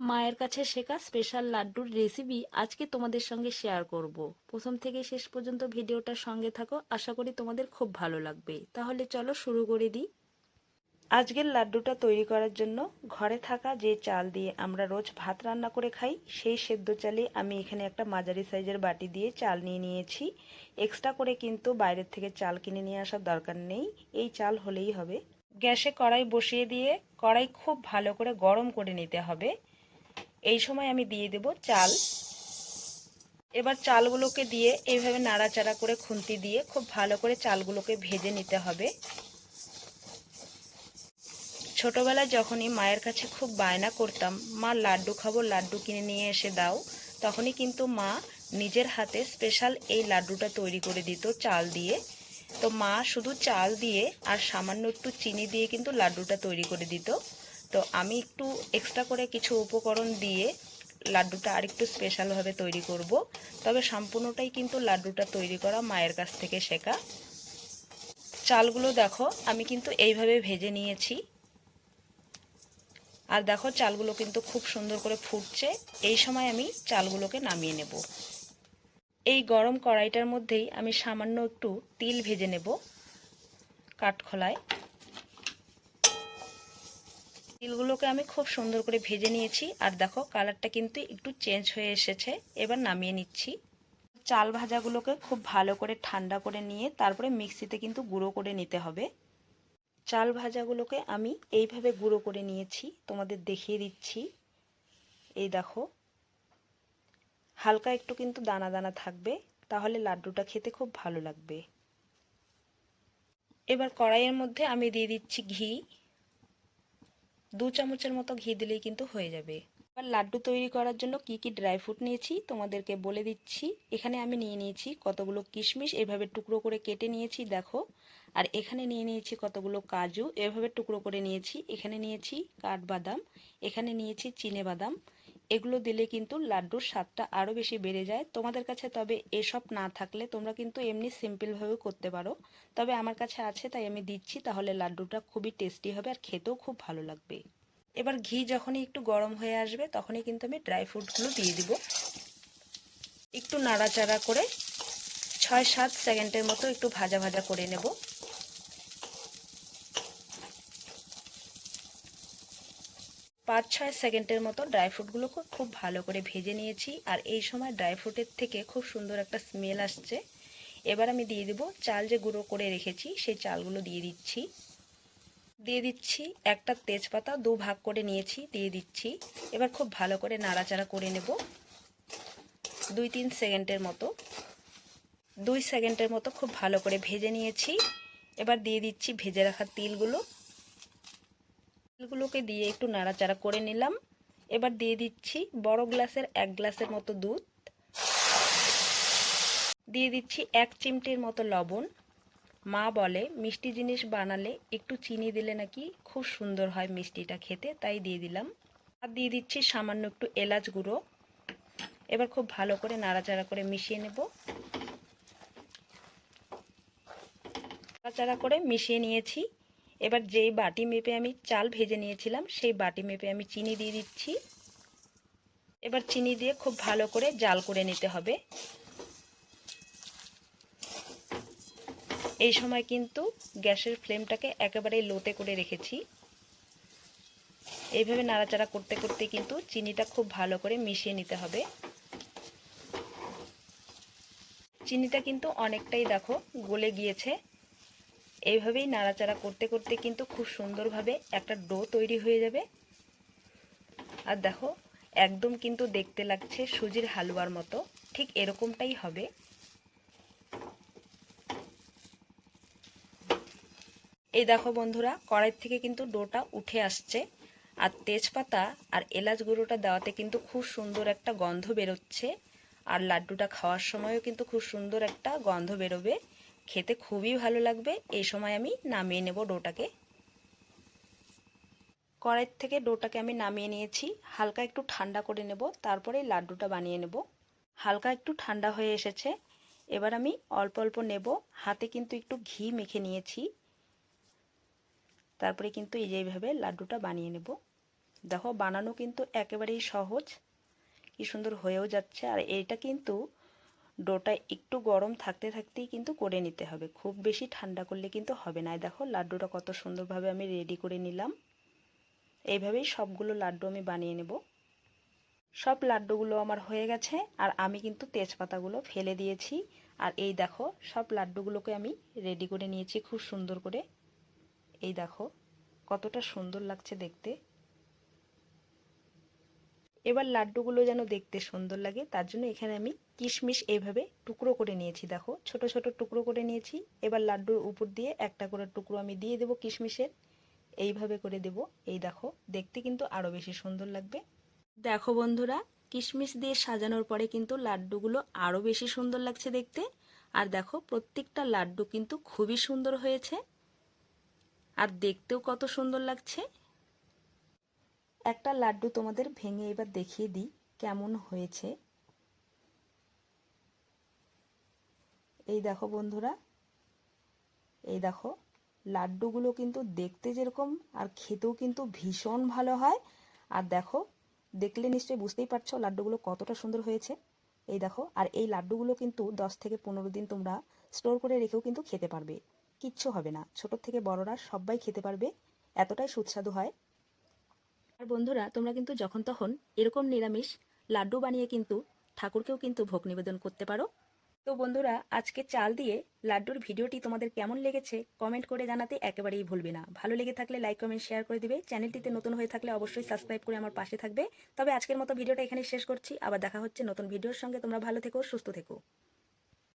মায়ের কাছে শেখা স্পেশাল লাড্ডুর রেসিপি আজকে তোমাদের সঙ্গে শেয়ার করব। প্রথম থেকে শেষ পর্যন্ত ভিডিওটার সঙ্গে থাকো, আশা করি তোমাদের খুব ভালো লাগবে। তাহলে চলো শুরু করে দিই। আজকের লাড্ডুটা তৈরি করার জন্য ঘরে থাকা যে চাল দিয়ে আমরা রোজ ভাত রান্না করে খাই, সেই সেদ্ধ চালে আমি এখানে একটা মাঝারি সাইজের বাটি দিয়ে চাল নিয়ে নিয়েছি। এক্সট্রা করে কিন্তু বাইরের থেকে চাল কিনে নিয়ে আসার দরকার নেই, এই চাল হলেই হবে। গ্যাসে কড়াই বসিয়ে দিয়ে কড়াই খুব ভালো করে গরম করে নিতে হবে। এই সময় আমি দিয়ে দেব চাল। এবার চালগুলোকে দিয়ে এইভাবে নাড়াচাড়া করে খুন্তি দিয়ে খুব ভালো করে চালগুলোকে ভেজে নিতে হবে। ছোটবেলায় যখনই মায়ের কাছে খুব বায়না করতাম, মা, লাড্ডু খাব, লাড্ডু কিনে নিয়ে এসে দাও। তখনই কিন্তু মা নিজের হাতে স্পেশাল এই লাড্ডুটা তৈরি করে দিত চাল দিয়ে। তো মা শুধু চাল দিয়ে আর সামান্য একটু চিনি দিয়ে কিন্তু লাড্ডুটা তৈরি করে দিত। তো আমি একটু এক্সট্রা করে কিছু উপকরণ দিয়ে লাড্ডুটা আরেকটু স্পেশালভাবে তৈরি করব। তবে সম্পূর্ণটাই কিন্তু লাড্ডুটা তৈরি করা মায়ের কাছ থেকে শেখা। চালগুলো দেখো, আমি কিন্তু এইভাবে ভেজে নিয়েছি। আর দেখো, চালগুলো কিন্তু খুব সুন্দর করে ফুটছে। এই সময় আমি চালগুলোকে নামিয়ে নেব। এই গরম কড়াইটার মধ্যেই আমি সামান্য একটু তিল ভেজে নেব কাঠখোলায়। তিলগুলোকে আমি খুব সুন্দর করে ভেজে নিয়েছি। আর দেখো, কালারটা কিন্তু একটু চেঞ্জ হয়ে এসেছে। এবার নামিয়ে নিচ্ছি। চাল ভাজাগুলোকে খুব ভালো করে ঠান্ডা করে নিয়ে তারপরে মিক্সিতে কিন্তু গুঁড়ো করে নিতে হবে। চাল ভাজাগুলোকে আমি এইভাবে গুঁড়ো করে নিয়েছি। তোমাদের দেখিয়ে দিচ্ছি। এই দেখো, হালকা একটু কিন্তু দানা দানা থাকবে, তাহলে লাড্ডুটা খেতে খুব ভালো লাগবে। এবার কড়াইয়ের মধ্যে আমি দিয়ে দিচ্ছি ঘি। দু চামচের মতো ঘি দিলেই কিন্তু হয়ে যাবে। এবার লাড্ডু তৈরি করার জন্য কি কি ড্রাই ফ্রুট নিয়েছি তোমাদেরকে বলে দিচ্ছি। এখানে আমি নিয়ে নিয়েছি কতগুলো কিশমিশ, এভাবে টুকরো করে কেটে নিয়েছি, দেখো। আর এখানে নিয়ে নিয়েছি কতগুলো কাজু, এভাবে টুকরো করে নিয়েছি। এখানে নিয়েছি কাঠবাদাম, এখানে নিয়েছি চিনে বাদাম। এগুলো দিলে কিন্তু লাড্ডুর স্বাদটা আরও বেশি বেড়ে যায়। তোমাদের কাছে তবে এসব না থাকলে তোমরা কিন্তু এমনি সিম্পলভাবেও করতে পারো। তবে আমার কাছে আছে, তাই আমি দিচ্ছি। তাহলে লাড্ডুটা খুবই টেস্টি হবে আর খেতেও খুব ভালো লাগবে। এবার ঘি যখনই একটু গরম হয়ে আসবে, তখনই কিন্তু আমি ড্রাই ফ্রুটগুলো দিয়ে দিব। একটু নাড়াচাড়া করে ছয় সাত সেকেন্ডের মতো একটু ভাজা ভাজা করে নেব। পাঁচ ছয় সেকেন্ডের মতো ড্রাই ফ্রুটগুলোকে খুব ভালো করে ভেজে নিয়েছি আর এই সময় ড্রাই ফ্রুটের থেকে খুব সুন্দর একটা স্মেল আসছে। এবার আমি দিয়ে দেবো চাল যে গুঁড়ো করে রেখেছি, সেই চালগুলো দিয়ে দিচ্ছি। দিয়ে দিচ্ছি একটা তেজপাতা, দু ভাগ করে নিয়েছি, দিয়ে দিচ্ছি। এবার খুব ভালো করে নাড়াচাড়া করে নেব। দুই তিন সেকেন্ডের মতো। দুই সেকেন্ডের মতো খুব ভালো করে ভেজে নিয়েছি। এবার দিয়ে দিচ্ছি ভেজে রাখা তিলগুলো। তিলগুলোকে দিয়ে একটু নাড়াচাড়া করে নিলাম। এবার দিয়ে দিচ্ছি বড় গ্লাসের এক গ্লাসের মতো দুধ। দিয়ে দিচ্ছি এক চিমটির মতো লবণ। মা বলে, মিষ্টি জিনিস বানালে একটু চিনি দিলে নাকি খুব সুন্দর হয় মিষ্টিটা খেতে তাই দিয়ে দিলাম। আর দিয়ে দিচ্ছি সামান্য একটু এলাচ গুঁড়ো। এবার খুব ভালো করে নাড়াচাড়া করে মিশিয়ে নেব। নাড়াচাড়া করে মিশিয়ে নিয়েছি। এবার যেই বাটি মেপে আমি চাল ভেজে নিয়েছিলাম, সেই বাটি মেপে আমি চিনি দিয়ে দিচ্ছি। এবার চিনি দিয়ে খুব ভালো করে জাল করে নিতে হবে। এই সময় কিন্তু গ্যাসের ফ্লেমটাকে একেবারে লোতে করে রেখেছি। এইভাবে নাড়াচাড়া করতে করতে কিন্তু চিনিটা খুব ভালো করে মিশিয়ে নিতে হবে। চিনিটা কিন্তু অনেকটাই দেখো গলে গিয়েছে। এইভাবেই নাড়াচাড়া করতে করতে কিন্তু খুব সুন্দরভাবে একটা ডো তৈরি হয়ে যাবে। আর দেখো, একদম কিন্তু দেখতে লাগছে সুজির হালুয়ার মতো। ঠিক এরকমটাই হবে। এই দেখো বন্ধুরা কড়াই থেকে কিন্তু ডোটা উঠে আসছে। আর তেজপাতা আর এলাচ গুঁড়োটা দেওয়াতে কিন্তু খুব সুন্দর একটা গন্ধ বেরোচ্ছে। আর লাড্ডুটা খাওয়ার সময়ও কিন্তু খুব সুন্দর একটা গন্ধ বেরোবে। খেতে খুবই ভালো লাগবে। এই সময় আমি নামিয়ে নেব ডোটাকে। কড়াইয়ের থেকে ডোটাকে আমি নামিয়ে নিয়েছি। হালকা একটু ঠান্ডা করে নেব, তারপরে লাড্ডুটা বানিয়ে নেব। হালকা একটু ঠান্ডা হয়ে এসেছে। এবার আমি অল্প অল্প নেব। হাতে কিন্তু একটু ঘি মেখে নিয়েছি। তারপরে কিন্তু এই যে এইভাবে লাড্ডুটা বানিয়ে নেব। দেখো, বানানো কিন্তু একেবারেই সহজ। কি সুন্দর হয়েও যাচ্ছে। আর এটা কিন্তু ডোটা একটু গরম থাকতে থাকতেই কিন্তু করে নিতে হবে। খুব বেশি ঠান্ডা করলে কিন্তু হবে না। দেখো, লাড্ডুটা কত সুন্দরভাবে আমি রেডি করে নিলাম। এইভাবেই সবগুলো লাড্ডু আমি বানিয়ে নেব। সব লাড্ডুগুলো আমার হয়ে গেছে আর আমি কিন্তু তেজপাতাগুলো ফেলে দিয়েছি। আর এই দেখো, সব লাড্ডুগুলোকে আমি রেডি করে নিয়েছি খুব সুন্দর করে। এই দেখো, কতটা সুন্দর লাগছে দেখতে। এবার লাড্ডুগুলো যেন দেখতে সুন্দর লাগে, তার জন্য এখানে আমি কিশমিশ এইভাবে টুকরো করে নিয়েছি, দেখো। ছোট ছোট টুকরো করে নিয়েছি। এবার লাড্ডুর উপর দিয়ে একটা করে টুকরো আমি দিয়ে দেবো কিশমিশের। এইভাবে করে দেব। এই দেখো, দেখতে কিন্তু আরও বেশি সুন্দর লাগবে। দেখো বন্ধুরা, কিশমিশ দিয়ে সাজানোর পরে কিন্তু লাড্ডুগুলো আরও বেশি সুন্দর লাগছে দেখতে। আর দেখো, প্রত্যেকটা লাড্ডু কিন্তু খুবই সুন্দর হয়েছে। আর দেখতেও কত সুন্দর লাগছে। একটা লাড্ডু তোমাদের ভেঙে এবার দেখিয়ে দিই কেমন হয়েছে। এই দেখো বন্ধুরা, এই দেখো, লাড্ডুগুলো কিন্তু দেখতে যেরকম আর খেতেও কিন্তু ভীষণ ভালো হয়। আর দেখো, দেখলে নিশ্চয়ই বুঝতেই পারছ লাড্ডুগুলো কতটা সুন্দর হয়েছে। এই দেখো, আর এই লাড্ডুগুলো কিন্তু দশ থেকে পনেরো দিন তোমরা স্টোর করে রেখেও কিন্তু খেতে পারবে। কিচ্ছু হবে না, ছোট থেকে বড়রা সবাই খেতে পারবে, এতটাই সুস্বাদু হয়। আর বন্ধুরা, তোমরা কিন্তু যখন তখন এরকম নিরামিষ লাড্ডু বানিয়ে কিন্তু ঠাকুরকেও কিন্তু ভোগ নিবেদন করতে পারো। তো বন্ধুরা, আজকে চাল দিয়ে লাড্ডুর ভিডিওটি তোমাদের কেমন লেগেছে কমেন্ট করে জানাতে একেবারেই ভুলবে না। ভালো লেগে থাকলে লাইক, কমেন্ট, শেয়ার করে দিবে। চ্যানেলটিতে নতুন হয়ে থাকলে অবশ্যই সাবস্ক্রাইব করে আমার পাশে থাকবে। তবে আজকের মতো ভিডিওটা এখানে শেষ করছি। আবার দেখা হচ্ছে নতুন ভিডিওর সঙ্গে। তোমরা ভালো থেকো, সুস্থ থেকো।